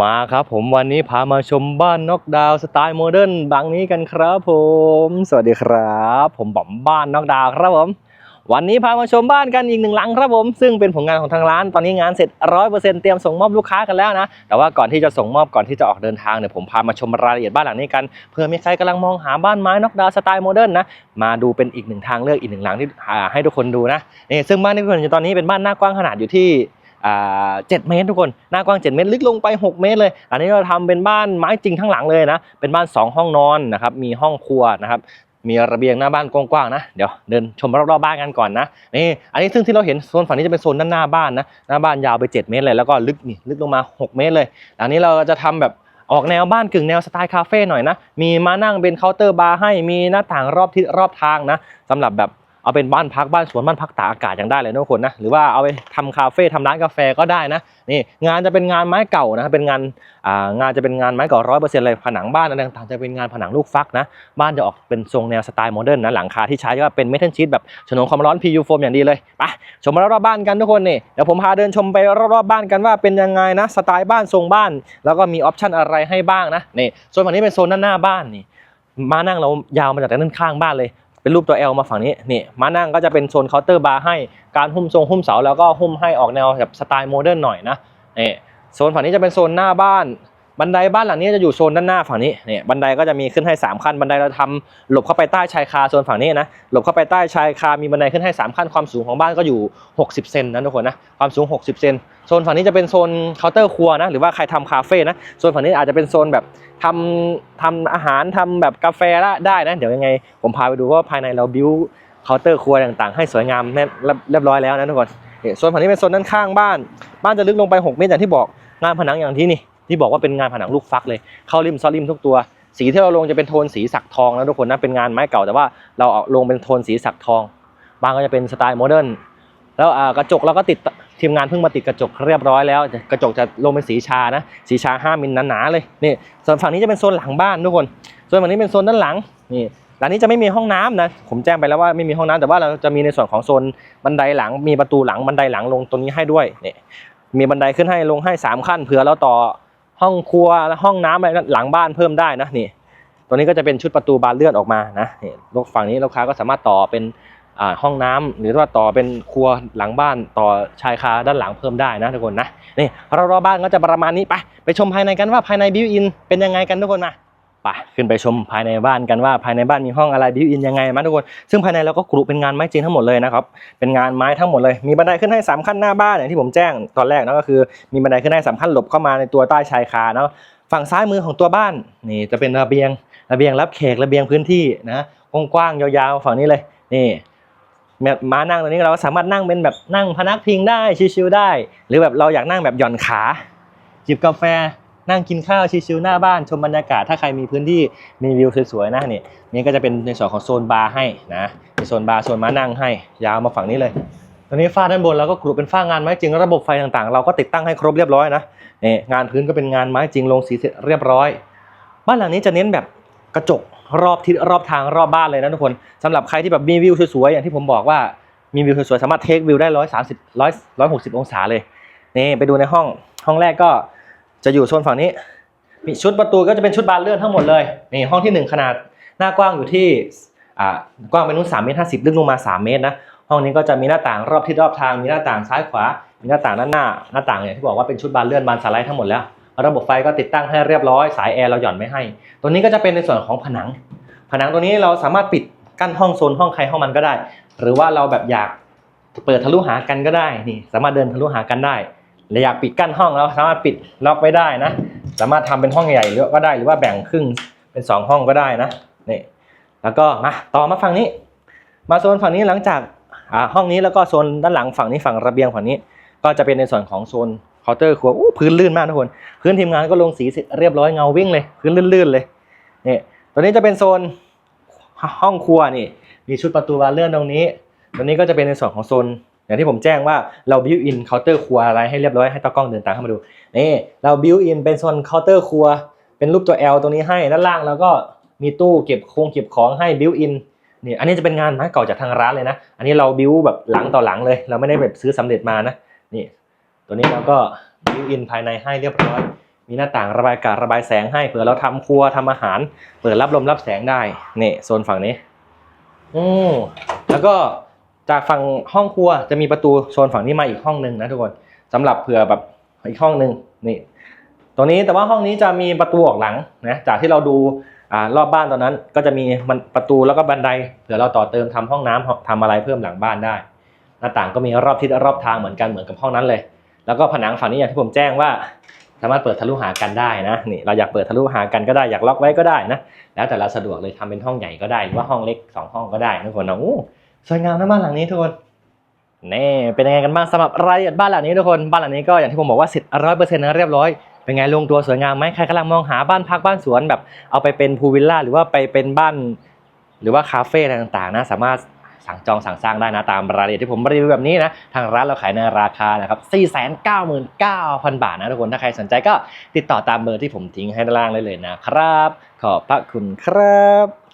มาครับผมวันนี้พามาชมบ้านน็อกดาวสไตล์โมเดิร์นบางนี้กันครับผม สวัสดีครับ ผมบอมบ้านน็อกดาวครับผม วันนี้พามาชมบ้านกันอีกหนึ่งหลังครับผม ซึ่งเป็นผลงานของทางร้านตอนนี้งานเสร็จร้อยเปอร์เซ็นต์เตรียมส่งมอบลูกค้ากันแล้วนะแต่ว่าก่อนที่จะส่งมอบก่อนที่จะออกเดินทางเนี่ยผมพามาชมรายละเอียดบ้านหลังนี้กันเพื่อมีใครกำลังมองหาบ้านไม้น็อกดาวสไตล์โมเดิร์นนะมาดูเป็นอีกหนึ่งทางเลือกอีกหนึ่งหลังที่ให้ทุกคนดูนะนี่ซึ่งบ้านที่ทุกคนอยู่ตอนนี้เป็นบ้านหน้ากว้างขนาดอยู่ที่ เจ็ดเมตรทุกคน หน้ากว้าง 7 เมตร ลึกลงไป 6 เมตรเลย อันนี้เราทำเป็นบ้านไม้จริงทั้งหลังเลยนะ เป็นบ้าน 2 ห้องนอนนะครับ มีห้องครัวนะครับ มีระเบียงหน้าบ้านกว้างๆนะ เดี๋ยวเดินชมรอบๆบ้านกันก่อนนะ นี่ อันนี้ซึ่งที่เราเห็นโซนฝั่งนี้จะเป็นโซนด้านหน้าบ้านนะ หน้าบ้านยาวไป 7 เมตรเลย แล้วก็ลึกนี่ลึกลงมา 6 เมตรเลย อันนี้เราจะทำแบบออกแนวบ้านกึ่งแนวสไตล์คาเฟ่หน่อยนะ มีมานั่งเป็นเคาน์เตอร์บาร์ให้ มีหน้าต่างรอบทิศรอบทางนะสำหรับแบบ เอาเป็นบ้านพักบ้านสวนบ้านพักตากอากาศยังได้เลยนะทุกคนนะหรือว่าเอาไปทำคาเฟ่ทำร้านกาแฟก็ได้นะนี่งานจะเป็นงานไม้เก่านะเป็นงานอ่างานจะเป็นงานไม้เก่าร้อยเปอร์เซ็นต์เลยผนังบ้านอะไรต่างๆจะเป็นงานผนังลูกฟักนะบ้านจะออกเป็นทรงแนวสไตล์โมเดิร์นนะหลังคาที่ใช้ก็เป็นเมทัลชีตแบบฉนวนความร้อน PU โฟมอย่างดีเลยไปชมมารอบๆบ้านกันทุกคนนี่เดี๋ยวผมพาเดินชมไปรอบๆบ้านกันว่าเป็นยังไงนะสไตล์บ้านทรงบ้าน แล้วก็มีออปชั่นอะไรให้บ้างนะนี่โซนฝั่งนี้เป็นโซนด้านหน้าบ้านนี่มานั่งเรายาวมาจากด้านข้างบ้านเลย เป็นรูปตัว L มาฝั่งนี้นี่มานั่งก็จะเป็นโซนเคาน์เตอร์บาร์ให้การหุ้มทรงหุ้มเสาแล้วก็หุ้มให้ออกแนวแบบสไตล์โมเดิร์นหน่อยนะนี่โซนฝั่งนี้จะเป็นโซนหน้าบ้านบันไดบ้านหลังนี้จะอยู่โซนด้านหน้าฝั่งนี้เนี่ยบันไดก็จะมีขึ้นให้ 3 ขั้น บันไดเราทำหลบเข้าไปใต้ชายคาโซนฝั่งนี้นะหลบเข้าไปใต้ชายคามีบันไดขึ้นให้ 3 ขั้นความสูงของบ้านก็อยู่ 60 เซนนะทุกคนนะความสูง 60 เซน โซนฝั่งนี้จะเป็นโซนเคาน์เตอร์ครัวนะหรือว่าใครทำคาเฟ่นะโซนฝั่งนี้อาจจะเป็นโซนแบบทำทำอาหารทำแบบกาแฟละได้นะ เดี๋ยวยังไงผมพาไปดูว่าภายในเราบิวเคาน์เตอร์ครัวต่างๆ ให้สวยงามเรียบร้อยแล้วนะทุกคนโซนฝั่งนี้เป็นโซนด้านข้างบ้าน บ้านจะลึกลงไป 6 เมตรอย่างที่บอกงานผนังอย่างที่นี่ที่บอกว่าเป็นงานผนังลูกฟักเลยเข้าริมซอริมทุกตัวสีที่เราลงจะเป็นโทนสีสักทองนะทุกคนนะเป็นงานไม้เก่าแต่ว่าเราเอาลงเป็นโทนสีสักทอง บางก็จะเป็นสไตล์โมเดิร์นแล้วกระจกเราก็ติด ทีมงานเพิ่งมาติดกระจกเรียบร้อยแล้ว กระจกจะลงเป็นสีชานะ สีชา 5มิลหนาๆเลยนี่ส่วนฝั่งนี้จะเป็นโซนหลังบ้านทุกคนส่วนฝั่งนี้เป็นโซนด้านหลังนี่หลังนี้จะไม่มีห้องน้ำนะผมแจ้งไปแล้วว่าไม่มีห้องน้ำแต่ว่าเราจะมีในส่วนของโซนบันไดหลัง มีประตูหลังบันไดหลังลงตรงนี้ให้ด้วยนี่มีบันไดขึ้นให้ลงให้สามขั้นเผื่อเราต่อห้องครัวและห้องน้ำอะไรหลังบ้านเพิ่มได้นะนี่ตัวนี้ก็จะเป็นชุดประตูบานเลื่อนออกมานะนี่ลูกฝั่งนี้ลูกค้าก็สามารถต่อเป็น ห้องน้ำหรือว่าต่อเป็นครัวหลังบ้านต่อชายคาด้านหลังเพิ่มได้นะทุกคนนะนี่เรารอบ้านก็จะประมาณนี้ไปไปชมภายในกันว่าภายในบิวอินเป็นยังไงกันทุกคนมาไปขึ้นไปชมภายในบ้านกันว่าภายในบ้านมีห้องอะไรบิวอินยังไงมาทุกคน ซึ่งภายในเราก็กรุเป็นงานไม้จริงทั้งหมดเลยนะครับ เป็นงานไม้ทั้งหมดเลย มีบันไดขึ้นให้ 3 ขั้นหน้าบ้านอย่างที่ผมแจ้งตอนแรกนะก็คือ มีบันไดขึ้นให้สามขั้นหลบเข้ามาในตัวใต้ชายคาเนาะ ฝั่งซ้ายมือของตัวบ้านนี่จะเป็นระเบียง ระเบียงรับแขก ระเบียงพื้นที่นะ กว้างๆยาวๆฝั่งนี้เลย นี่ แบบมานั่งตรงนี้เราก็สามารถนั่งเป็นแบบนั่งพนักพิงได้ชิวๆได้ หรือแบบเราอยากนั่งแบบหย่อนขาจิบกาแฟนั่งกินข้าวชิวๆหน้าบ้านชมบรรยากาศถ้าใครมีพื้นที่มีวิวสวยๆนะนี่นี่ก็จะเป็นในส่วนของโซนบาร์ให้นะมีโซนบาร์โซนม้านั่งให้ยาวมาฝั่งนี้เลยตอนนี้ฝ้าด้านบนเราก็กรุเป็นฝ้างานไม้จริงระบบไฟต่างๆ เราก็ติดตั้งให้ครบเรียบร้อยนะนี่งานพื้นก็เป็นงานไม้จริงลงสีเสร็จเรียบร้อย บ้านหลังนี้จะเน้นแบบกระจก รอบทิศรอบทางรอบบ้านเลยนะทุกคนสำหรับใครที่แบบมีวิวสวยๆอย่างที่ผมบอกว่ามีวิวสวยๆสามารถเทควิวได้ร้อยสามสิบร้อยร้อยหกสิบองศาเลยนี่ไปดูในห้องห้องแรกก็จะอยู่โซนฝั่งนี้ มีชุดประตูก็จะเป็นชุดบานเลื่อนทั้งหมดเลยนี่ห้องที่หนึ่งขนาดหน้ากว้างอยู่ที่อ่ากว้างเป็นนู้นสามเมตรห้าสิบลึกลงมาสามเมตรนะห้องนี้ก็จะมีหน้าต่างรอบทิศรอบทางมีหน้าต่างซ้ายขวามีหน้าต่างด้านหน้าหน้าต่างเนี่ยที่บอกว่าเป็นชุดบานเลื่อนบานสไลด์ทั้งหมดแล้ว ระบบไฟก็ติดตั้งให้เรียบร้อย สายแอร์เราหย่อนไม่ให้ ตัวนี้ก็จะเป็นในส่วนของผนัง ผนังตัวนี้เราสามารถปิดกั้นห้องโซนห้องใครห้องมันก็ได้ หรือว่าเราแบบอยากเปิดทะลุหากันก็ได้นี่ สามารถเดินทะลุหากันได้หรืออยากปิดกั้นห้องเราสามารถปิดล็อกไว้ได้นะ สามารถทำเป็นห้องใหญ่หรือก็ได้หรือว่าแบ่งครึ่งเป็นสองห้องก็ได้นะนี่แล้วก็มาต่อมาฝั่งนี้ มาโซนฝั่งนี้หลังจากห้องนี้แล้วก็โซนด้านหลังฝั่งนี้ฝั่งระเบียงฝั่งนี้ ก็จะเป็นในส่วนของโซน เคาน์เตอร์ครัวอู้พื้นลื่นมากทุกคน พื้นทีมงานก็ลงสีเสร็จเรียบร้อยเงาวิ่งเลย พื้นลื่นๆเลยนี่ตัวนี้จะเป็นโซนห้องครัวนี่ มีชุดประตูบานเลื่อนตรงนี้ ตัวนี้ก็จะเป็นในส่วนของโซนอย่างที่ผมแจ้งว่าเราบิวอินเคาน์เตอร์ครัวอะไรให้เรียบร้อยให้ตากล้องเดินตามเข้ามาดูนี่เราบิวอินเป็นโซนเคาน์เตอร์ครัว เป็นรูปตัว L ตรงนี้ให้ด้านล่างแล้วก็มีตู้เก็บโครงเก็บของให้บิวอินนี่อันนี้จะเป็นงานไม้เก่าจากทางร้านเลยนะ อันนี้เราบิวแบบหลังต่อหลังเลย เราไม่ได้แบบซื้อสำเร็จมานะนี่ ตัวนี้เราก็บิวอินภายในให้เรียบร้อย มีหน้าต่างระบายอากาศระบายแสงให้เผื่อเราทำครัวทำอาหาร เปิดรับลมรับแสงได้นี่โซนฝั่งนี้อืมแล้วก็จากฝั่งห้องครัวจะมีประตูโซนฝั่งนี้มาอีกห้องหนึ่งนะทุกคนสำหรับเผื่อแบบอีกห้องหนึ่งนี่ตัวนี้แต่ว่าห้องนี้จะมีประตูออกหลังนะจากที่เราดูอ่ารอบบ้านตอนนั้นก็จะมีมันประตูแล้วก็บันไดเผื่อเราต่อเติมทำห้องน้ำทำอะไรเพิ่มหลังบ้านได้ หน้าต่างก็มีรอบทิศรอบทางเหมือนกันเหมือนกับห้องนั้นเลย แล้วก็ผนังฝั่งนี้อย่างที่ผมแจ้งว่า สามารถเปิดทะลุหากันได้นะนี่เราอยากเปิดทะลุหากันก็ได้อยากล็อกไว้ก็ได้นะแล้วแต่เราสะดวกเลยทำเป็นห้องใหญ่ก็ได้หรือว่าห้องเล็กสองห้องก็ได้ทุกคนนะอู้สวยงามนะบ้านหลังนี้ทุกคนนี่เป็นยังไงกันบ้างสำหรับรายละเอียดบ้านหลังนี้ทุกคนบ้านหลังนี้ก็อย่างที่ผมบอกว่าเสร็จร้อยเปอร์เซ็นต์นะเรียบร้อยเป็นไงลงตัวสวยงามไหมใครกำลังมองหาบ้านพักบ้านสวนแบบเอาไปเป็นพูลวิลล่าหรือว่าไปเป็นบ้านหรือว่าคาเฟ่อะไรต่างๆนะสามารถ สั่งจองสั่งสร้างได้นะตามรายละเอียดที่ผมรีวิวแบบนี้นะ ทางร้านเราขายในราคานะครับ 499,000 บาทนะทุกคนถ้าใครสนใจก็ติดต่อตามเบอร์ที่ผมทิ้งให้ด้านล่างได้เลยนะครับ ขอบพระคุณครับ